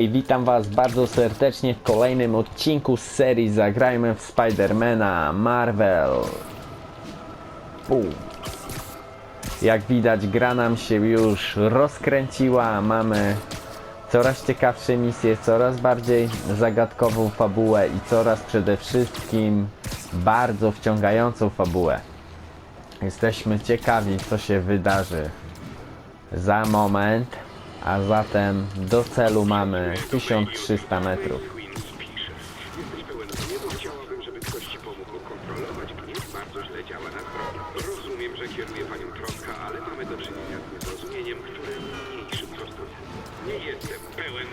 I witam Was bardzo serdecznie w kolejnym odcinku z serii Zagrajmy w Spidermana Marvel. Bum. Jak widać gra nam się już rozkręciła, mamy coraz ciekawsze misje, coraz bardziej zagadkową fabułę i coraz przede wszystkim bardzo wciągającą fabułę. Jesteśmy ciekawi co się wydarzy za moment, a zatem do celu mamy 1300 metrów. Rozumiem, że kieruje panią ale mamy do czynienia z które mniejszym. Nie jestem pełen.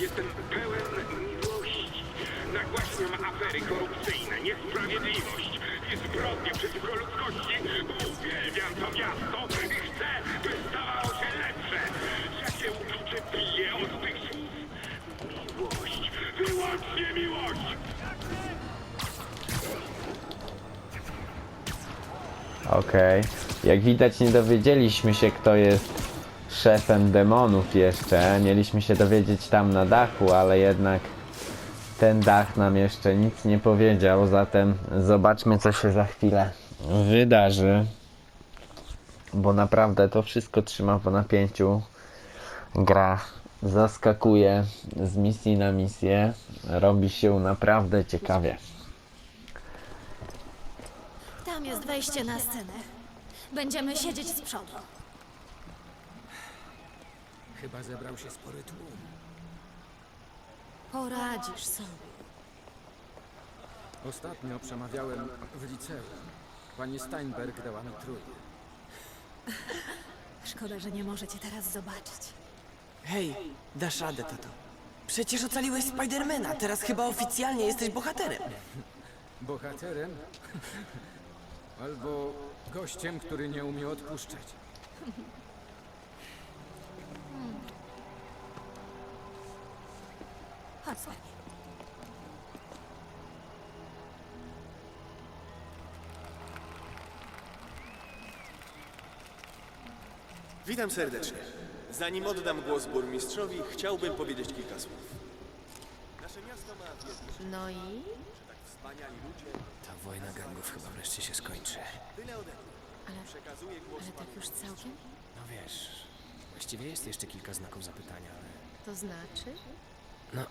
Jestem pełen miłości. Nagłaśniam afery korupcyjne, niesprawiedliwość i zbrodnie przeciwko ludzkości, uwielbiam to miasto i chcę, by Okej. Jak widać nie dowiedzieliśmy się kto jest szefem demonów jeszcze. Mieliśmy się dowiedzieć tam na dachu, ale jednak ten dach nam jeszcze nic nie powiedział, zatem zobaczmy co się za chwilę wydarzy. Bo naprawdę to wszystko trzyma po napięciu. Gra zaskakuje z misji na misję. Robi się naprawdę ciekawie. Tam jest wejście na scenę. Będziemy siedzieć z przodu. Chyba zebrał się spory tłum. Poradzisz sobie. Ostatnio przemawiałem w liceum. Pani Steinberg dała mi trójkę. Szkoda, że nie możecie teraz zobaczyć. Hej, dasz radę, tato. Przecież ocaliłeś Spidermana, teraz chyba oficjalnie jesteś bohaterem. Bohaterem? Albo gościem, który nie umie odpuszczać. Chodź. Witam serdecznie. Zanim oddam głos burmistrzowi, chciałbym powiedzieć kilka słów. Nasze miasto ma No i? tak wspaniali ludzie. Ta wojna gangów chyba wreszcie się skończy. Tyle ode mnie. Ale, Przekazuję głos ale panu. tak już całkiem? No wiesz, właściwie jest jeszcze kilka znaków zapytania, ale... To znaczy? No,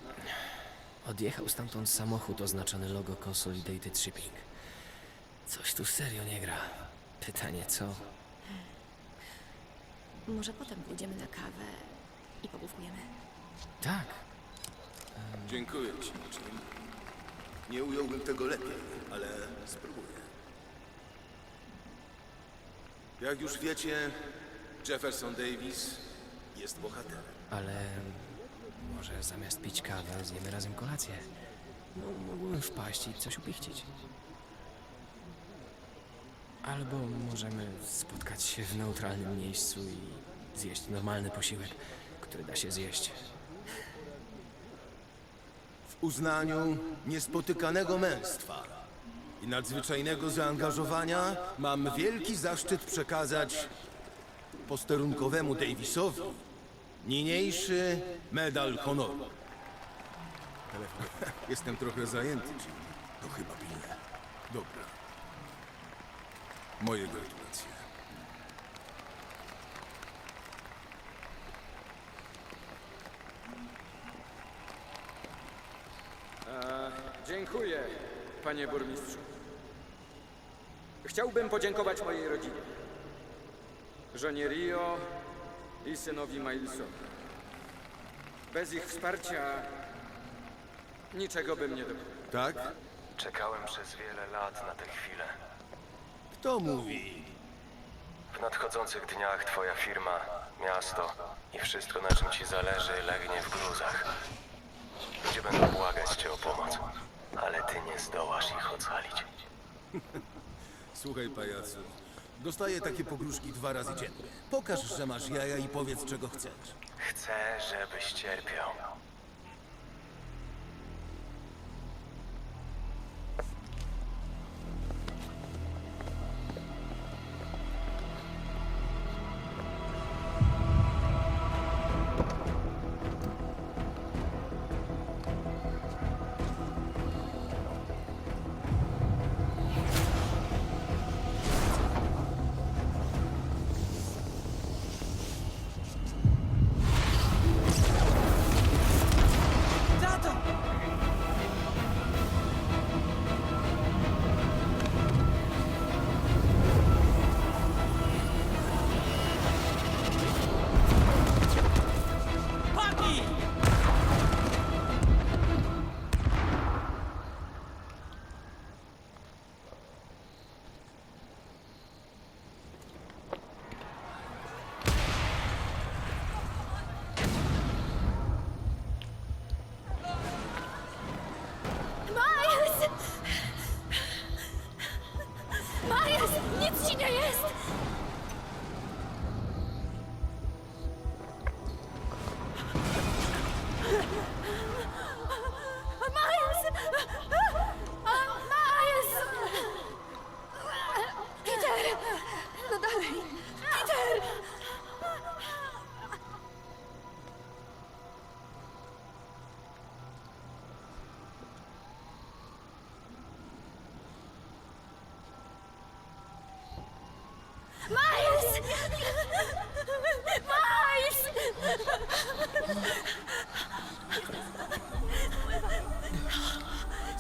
odjechał stamtąd samochód oznaczony logo Consolidated Shipping. Coś tu serio nie gra. Pytanie co? Może potem pójdziemy na kawę i pogłówkujemy. Tak, Dziękuję ci, Jim. Nie ująłbym tego lepiej, ale spróbuję. Jak już wiecie, Jefferson Davis jest bohaterem. ale może zamiast pić kawę zjemy razem kolację. No, mógłbym wpaść i coś upichcić. Albo możemy spotkać się w neutralnym miejscu i zjeść normalny posiłek, który da się zjeść. W uznaniu niespotykanego męstwa i nadzwyczajnego zaangażowania mam wielki zaszczyt przekazać posterunkowemu Davisowi niniejszy medal honoru. Telefon. Jestem trochę zajęty. To chyba pilne. Dobra. Moje gratulacje. Dziękuję, panie burmistrzu. Chciałbym podziękować mojej rodzinie. Żonie Rio i synowi Milesowi. Bez ich wsparcia niczego bym nie dokonał. Tak? Czekałem przez wiele lat na tę chwilę. Kto mówi? W nadchodzących dniach twoja firma, miasto i wszystko na czym ci zależy legnie w gruzach. Ludzie będą błagać cię o pomoc, ale ty nie zdołasz ich ocalić. Słuchaj, pajacu. Dostaję takie pogróżki dwa razy dziennie. Pokaż, że masz jaja i powiedz, czego chcesz. Chcę, żebyś cierpiał.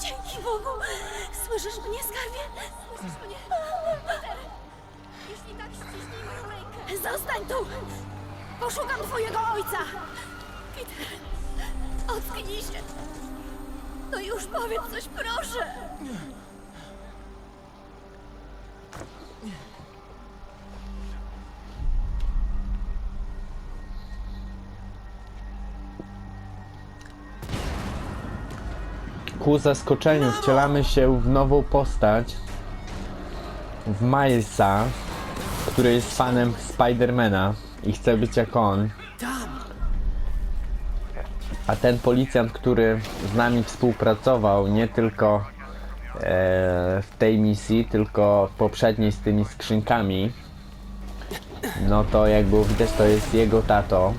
Dzięki Bogu! Słyszysz mnie, skarbie? Słyszysz mnie? Peter! Jeśli tak ściśnij moją rękę. Zostań tu! Poszukam twojego ojca! Peter! Ocknij się! No już powiedz coś, proszę! Ku zaskoczeniu wcielamy się w nową postać. W Milesa, który jest fanem Spidermana i chce być jak on. A ten policjant, który z nami współpracował, nie tylko e, w tej misji, tylko w poprzedniej z tymi skrzynkami, no to jak było widać, to jest jego tato.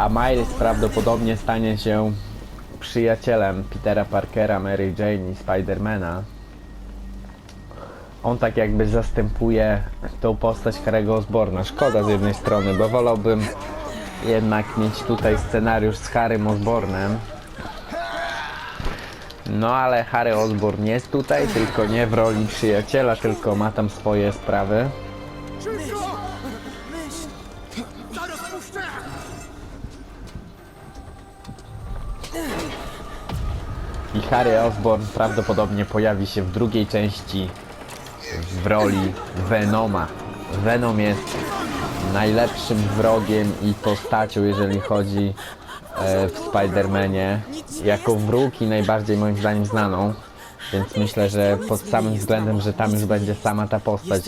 A Miles prawdopodobnie stanie się przyjacielem Petera Parkera, Mary Jane i Spidermana. On tak jakby zastępuje tą postać Harry'ego Osborna. Szkoda z jednej strony, bo wolałbym jednak mieć tutaj scenariusz z Harrym Osbornem. No ale Harry Osborn jest tutaj, tylko nie w roli przyjaciela, tylko ma tam swoje sprawy. Harry Osborn prawdopodobnie pojawi się w drugiej części w roli Venoma. Venom jest najlepszym wrogiem i postacią, jeżeli chodzi e, w Spider-Manie. Jako wróg i najbardziej moim zdaniem znaną. Więc myślę, że pod samym względem, że tam już będzie sama ta postać,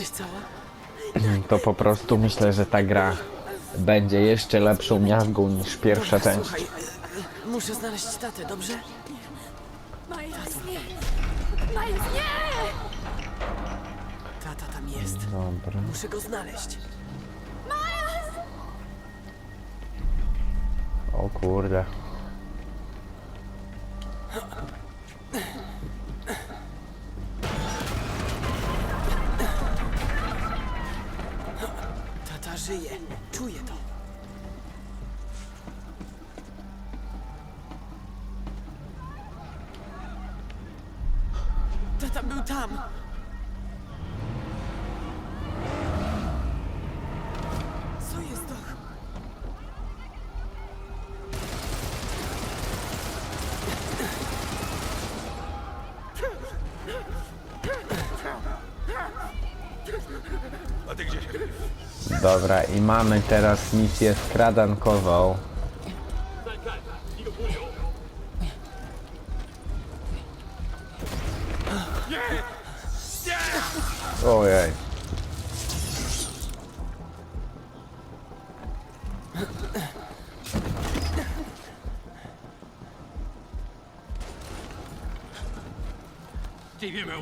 to po prostu myślę, że ta gra będzie jeszcze lepszą miazgą niż pierwsza część. Muszę znaleźć tatę, dobrze? Miles, nie! Miles, nie! Tata tam jest. Dobra. Muszę go znaleźć. O kurde. Tata żyje. Czuję to. Tata był tam. Co jest to? Dobra, i mamy teraz misję skradankową.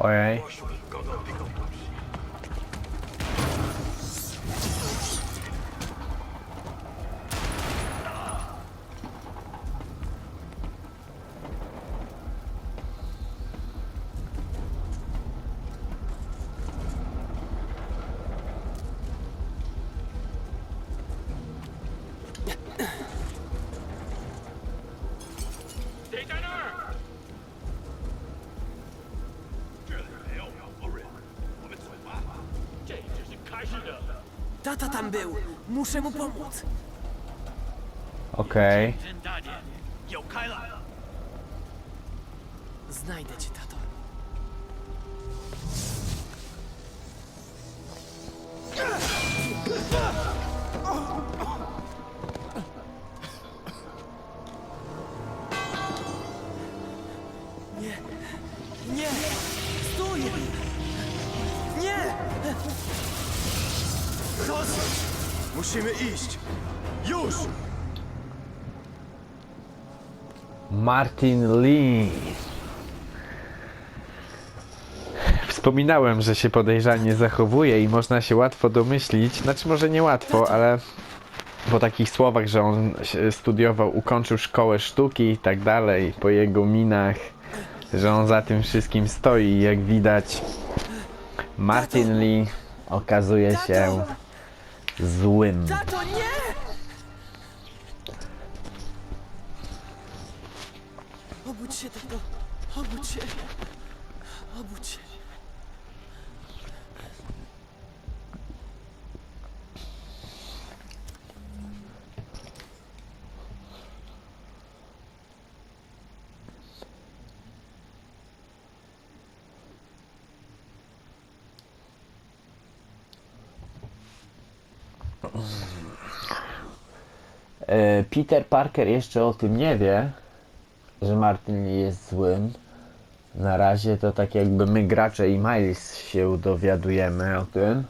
Alright. Tata tam był! Muszę mu pomóc! Okej. Znajdę cię, tato. Musimy iść! Już! Martin Lee. Wspominałem, że się podejrzanie zachowuje i można się łatwo domyślić, znaczy może nie łatwo, ale po takich słowach, że on się studiował, ukończył szkołę sztuki i tak dalej, po jego minach, że on za tym wszystkim stoi i jak widać Martin Lee okazuje się złym. Tato, nie! Obudź się, tato. Obudź się. Obudź się. Peter Parker jeszcze o tym nie wie, że Martin jest złym. Na razie to tak jakby my gracze i Miles się dowiadujemy o tym.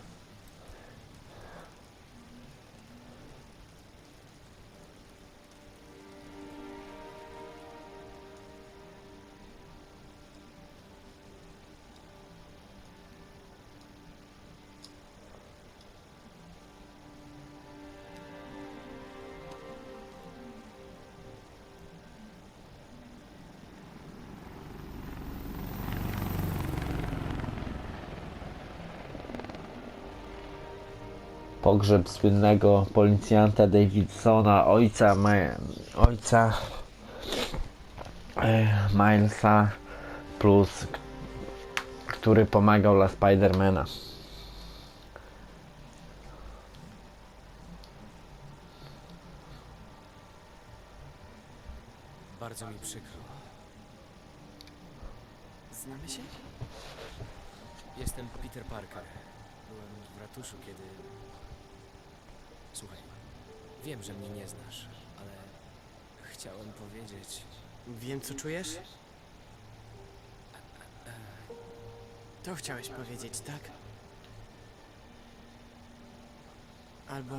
Pogrzeb słynnego policjanta Davidsona, ojca, ojca e, Milesa, plus który pomagał dla Spidermana. Bardzo mi przykro. Znamy się? Jestem Peter Parker. Byłem w ratuszu, kiedy... Słuchaj, wiem, że mnie nie znasz, ale chciałem powiedzieć... Wiem, co czujesz? To chciałeś powiedzieć, tak? Albo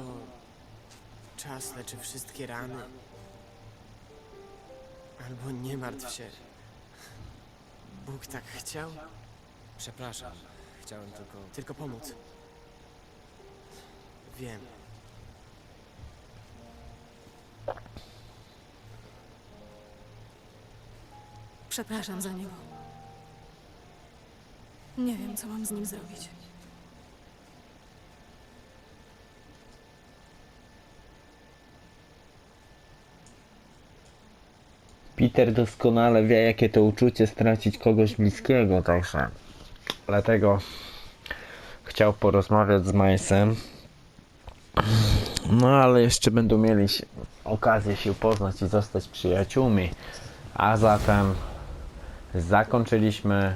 czas leczy wszystkie rany. Albo nie martw się. Bóg tak chciał, Przepraszam, chciałem tylko... tylko pomóc. Wiem. Przepraszam za niego. Nie wiem, co mam z nim zrobić. Peter doskonale wie, jakie to uczucie stracić kogoś bliskiego, także dlatego chciał porozmawiać z Milesem. No ale jeszcze będą mieli okazję się poznać i zostać przyjaciółmi. A zatem zakończyliśmy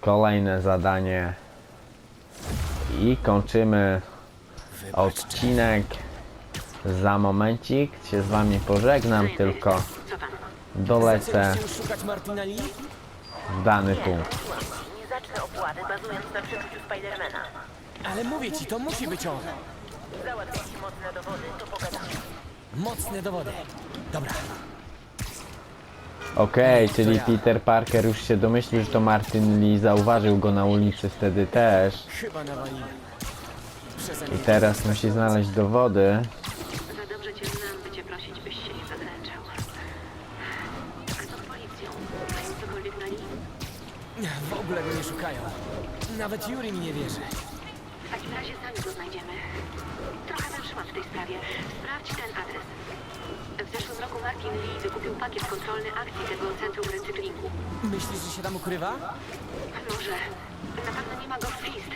kolejne zadanie i kończymy odcinek. Za momencik się z wami pożegnam, tylko dolecę w dany punkt. Nie zacznę opłaty bazując na przeczuciu Spidermana. Ale mówię ci, to musi być on. Mocne dowody, to pogadamy. Mocne dowody. Dobra, Okej, czyli Peter Parker już się domyślił, że to Martin Lee zauważył go na ulicy wtedy też. chyba. Przeze I mnie. teraz musi znaleźć dowody. Za dobrze cię znam, by cię prosić, byś się nie zadręczał. A co z policją? Mają cokolwiek na nim? W ogóle go nie szukają. Nawet Yuri mi nie wierzy. W takim razie sami go znajdziemy. Trochę wytrzymam w tej sprawie. Sprawdź ten adres. W zeszłym roku Martin Lee wykupił pakiet kontrolny akcji tego centrum recyklingu. Myślisz, że się tam ukrywa? Może. Na pewno nie ma go w Fist.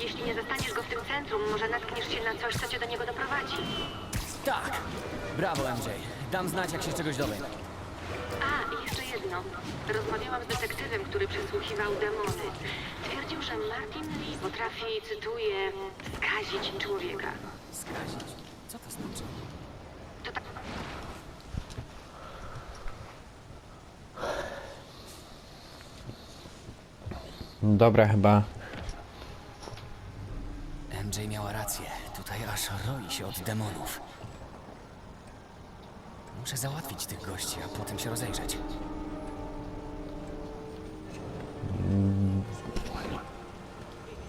Jeśli nie zastaniesz go w tym centrum, może natkniesz się na coś, co cię do niego doprowadzi. Tak! Brawo, MJ. Dam znać, jak się czegoś dowiem. A, i jeszcze jedno. Rozmawiałam z detektywem, który przesłuchiwał demony. Potrafi, cytuję, skazić człowieka. Skazić? Co to znaczy? To tak... Dobra, chyba. MJ miała rację. Tutaj aż roi się od demonów. Muszę załatwić tych gości, a potem się rozejrzeć.